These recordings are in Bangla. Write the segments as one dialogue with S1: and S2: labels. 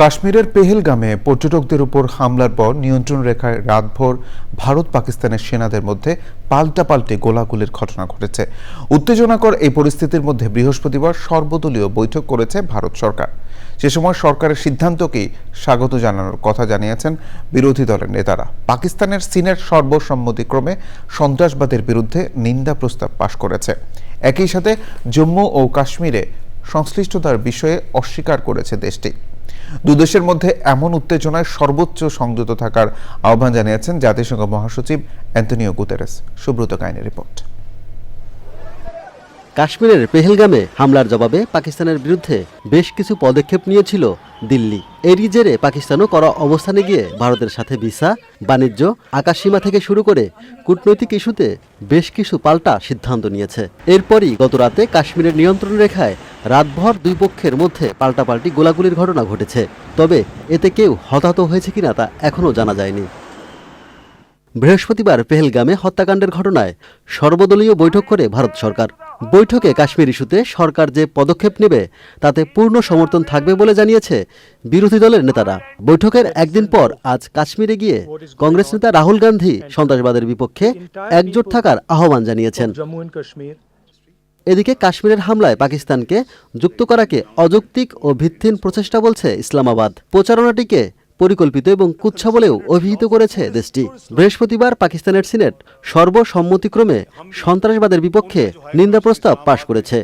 S1: কাশ্মীরের পেহেলগামে পর্যটকদের উপর হামলার পর নিয়ন্ত্রণ রেখায় রাতভর ভারত পাকিস্তানের সেনাদের মধ্যে পাল্টাপাল্টে গোলাগুলির ঘটনা ঘটেছে। উত্তেজনাকর এই পরিস্থিতির মধ্যে বৃহস্পতিবার সর্বদলীয় বৈঠক করেছে ভারত সরকার। সে সময় সরকারের সিদ্ধান্তকেই স্বাগত জানানোর কথা জানিয়েছেন বিরোধী দলের নেতারা। পাকিস্তানের সিনেট সর্বসম্মতিক্রমে সন্ত্রাসবাদের বিরুদ্ধে নিন্দা প্রস্তাব পাশ করেছে। একই সাথে জম্মু ও কাশ্মীরে সংশ্লিষ্টতার বিষয়ে অস্বীকার করেছে দেশটি। দুদেশের মধ্যে এমন উত্তেজনায় সর্বোচ্চ সংযত থাকার আহ্বান জানিয়েছেন জাতিসংঘ মহাসচিব অ্যান্টনিও গুতেরেস। সুব্রত কাহিনীর রিপোর্ট।
S2: কাশ্মীরের পেহেলগামে হামলার জবাবে পাকিস্তানের বিরুদ্ধে বেশ কিছু পদক্ষেপ নিয়েছিল দিল্লি। এরই জেরে পাকিস্তানও করা অবস্থানে গিয়ে ভারতের সাথে ভিসা, বাণিজ্য, আকাশসীমা থেকে শুরু করে কূটনৈতিক ইস্যুতে বেশ কিছু পাল্টা সিদ্ধান্ত নিয়েছে। এরপরই গতরাতে কাশ্মীরের নিয়ন্ত্রণ রেখায় রাতভর দুই পক্ষের মধ্যে পাল্টাপাল্টি গোলাগুলির ঘটনা ঘটেছে। তবে এতে কেউ হতাহত হয়েছে কিনা তা এখনও জানা যায়নি। বৃহস্পতিবার পেহেলগামে হত্যাকাণ্ডের ঘটনায় সর্বদলীয় বৈঠক করে ভারত সরকার। বৈঠকে কাশ্মীর ইস্যুতে সরকার যে পদক্ষেপ নেবে, তাতে পূর্ণ সমর্থন থাকবে বলে জানিয়েছে বিরোধী দলের নেতারা। বৈঠকের একদিন পর আজ কাশ্মীরে গিয়ে কংগ্রেস নেতা রাহুল গান্ধী সন্ত্রাসবাদের বিপক্ষে একজোট থাকার আহ্বান জানিয়েছেন. এদিকে কাশ্মীরের হামলায় পাকিস্তানকে যুক্ত করাকে অযৌক্তিক ও ভিত্তিহীন প্রচেষ্টা বলছে ইসলামাবাদ। প্রচারণাটিকে পরিকল্পিত এবং কুচ্ছা বলেও অভিহিত করেছে দেশটি। বৃহস্পতিবার পাকিস্তানের সিনেট সর্বসম্মতিক্রমে সন্ত্রাসবাদের বিপক্ষে নিন্দা প্রস্তাব পাশ করেছে।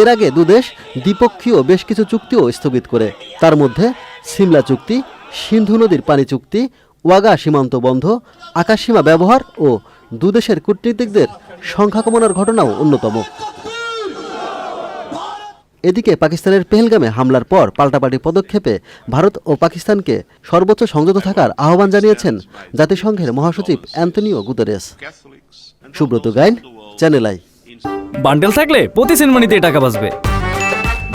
S2: এর আগে দুদেশ দ্বিপক্ষীয় বেশ কিছু চুক্তিও স্থগিত করে। তার মধ্যে সিমলা চুক্তি, সিন্ধু নদীর পানি চুক্তি, ওয়াগা সীমান্ত বন্ধ, আকাশসীমা ব্যবহার ও দুদেশের কূটনীতিকদের সংখ্যা কমানোর ঘটনাও অন্যতম। এদিকে পাকিস্তানের পেহেলগামে হামলার পর পাল্টাপাল্টি পদক্ষেপে ভারত ও পাকিস্তানকে সর্বোচ্চ সংযত থাকার আহ্বান জানিয়েছেন জাতিসংঘের মহাসচিব Antonio Guterres. Subrata Gain channel I.
S3: Bandel থাকলে প্রতি সেনমানিতে টাকা বাঁচবে।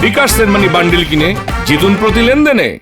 S4: বিকাশ সেনমানি বান্ডিল কিনে জিতুন প্রতি লেনদেনে।